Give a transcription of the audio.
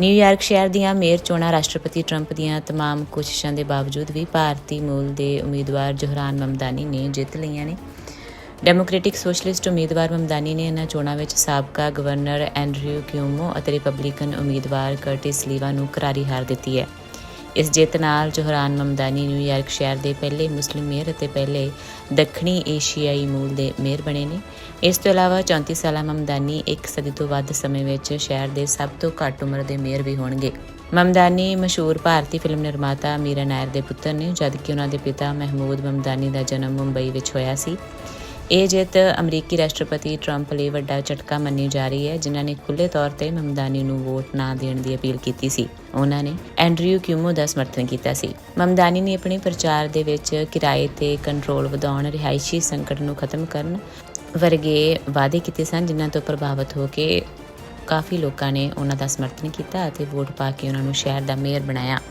New York ਸ਼ਹਿਰ ਦੀਆਂ mayor ਚੋਣਾਂ ਰਾਸ਼ਟਰਪਤੀ ਟਰੰਪ ਦੀਆਂ तमाम ਕੋਸ਼ਿਸ਼ਾਂ ਦੇ ਬਾਵਜੂਦ ਵੀ ਭਾਰਤੀ ਮੂਲ ਦੇ ਉਮੀਦਵਾਰ ਜੋਹਰਾਨ ਮਮਦਾਨੀ ਨੇ ਜਿੱਤ ਲਈਆਂ ਨੇ ਡੈਮੋਕ੍ਰੈਟਿਕ ਸੋਸ਼ਲਿਸਟ ਉਮੀਦਵਾਰ ਮਮਦਾਨੀ ਨੇ ਇਹਨਾਂ ਚੋਣਾਂ ਵਿੱਚ ਸਾਬਕਾ ਗਵਰਨਰ ਐਂਡਰਿਊ ਕਿਊਮੋ ਅਤੇ ਰਿਪਬਲਿਕਨ ਉਮੀਦਵਾਰ ਕਰਟਿਸ ਲੀਵਾ ਨੂੰ ਕਰਾਰੀ ਹਾਰ ਦਿੱਤੀ ਹੈ ਇਸ ਜਿੱਤ ਨਾਲ ਜੋਹਰਾਨ ਮਮਦਾਨੀ ਨਿਊਯਾਰਕ ਸ਼ਹਿਰ ਦੇ ਪਹਿਲੇ ਮੁਸਲਿਮ ਮੇਅਰ ਅਤੇ ਪਹਿਲੇ ਦੱਖਣੀ ਏਸ਼ੀਆਈ ਮੂਲ ਦੇ ਮੇਅਰ ਬਣੇ ਨੇ। ਇਸ ਤੋਂ ਇਲਾਵਾ 34 ਸਾਲਾ ਮਮਦਾਨੀ ਇੱਕ ਸਦੀ ਤੋਂ ਵੱਧ ਸਮੇਂ ਵਿੱਚ ਸ਼ਹਿਰ ਦੇ ਸਭ ਤੋਂ ਘੱਟ ਉਮਰ ਦੇ ਮੇਅਰ ਵੀ ਹੋਣਗੇ। ਮਮਦਾਨੀ ਮਸ਼ਹੂਰ ਭਾਰਤੀ ਫਿਲਮ ਨਿਰਮਾਤਾ ਮੀਰਾ ਨਾਇਰ ਦੇ ਪੁੱਤਰ ਨੇ, ਜਦਕਿ ਉਹਨਾਂ ਦੇ ਪਿਤਾ ਮਹਿਮੂਦ ਮਮਦਾਨੀ ਦਾ ਜਨਮ ਮੁੰਬਈ ਵਿੱਚ ਹੋਇਆ ਸੀ। ਇਹ ਜਿੱਤ ਅਮਰੀਕੀ ਰਾਸ਼ਟਰਪਤੀ ਟਰੰਪ ਲਈ ਵੱਡਾ ਝਟਕਾ ਮੰਨੀ ਜਾ ਰਹੀ ਹੈ, ਜਿਨ੍ਹਾਂ ਨੇ ਖੁੱਲ੍ਹੇ ਤੌਰ ਤੇ ਮਮਦਾਨੀ ਨੂੰ ਵੋਟ ਨਾ ਦੇਣ ਦੀ ਅਪੀਲ ਕੀਤੀ ਸੀ। ਉਹਨਾਂ ਨੇ ਐਂਡਰਿਊ ਕਿਊਮੋ ਦਾ ਸਮਰਥਨ ਕੀਤਾ ਸੀ। ਮਮਦਾਨੀ ਨੇ ਆਪਣੇ ਪ੍ਰਚਾਰ ਦੇ ਵਿੱਚ ਕਿਰਾਏ ਤੇ ਕੰਟਰੋਲ ਵਧਾਉਣ, ਰਿਹਾਇਸ਼ੀ ਸੰਕਟ ਨੂੰ ਖਤਮ ਕਰਨ ਵਰਗੇ ਵਾਅਦੇ ਕੀਤੇ ਸਨ, ਜਿਨ੍ਹਾਂ ਤੋਂ ਪ੍ਰਭਾਵਿਤ ਹੋ ਕੇ ਕਾਫੀ ਲੋਕਾਂ ਨੇ ਉਹਨਾਂ ਦਾ ਸਮਰਥਨ ਕੀਤਾ ਅਤੇ ਵੋਟ ਪਾ ਕੇ ਉਹਨਾਂ ਨੂੰ ਸ਼ਹਿਰ ਦਾ ਮੇਅਰ ਬਣਾਇਆ।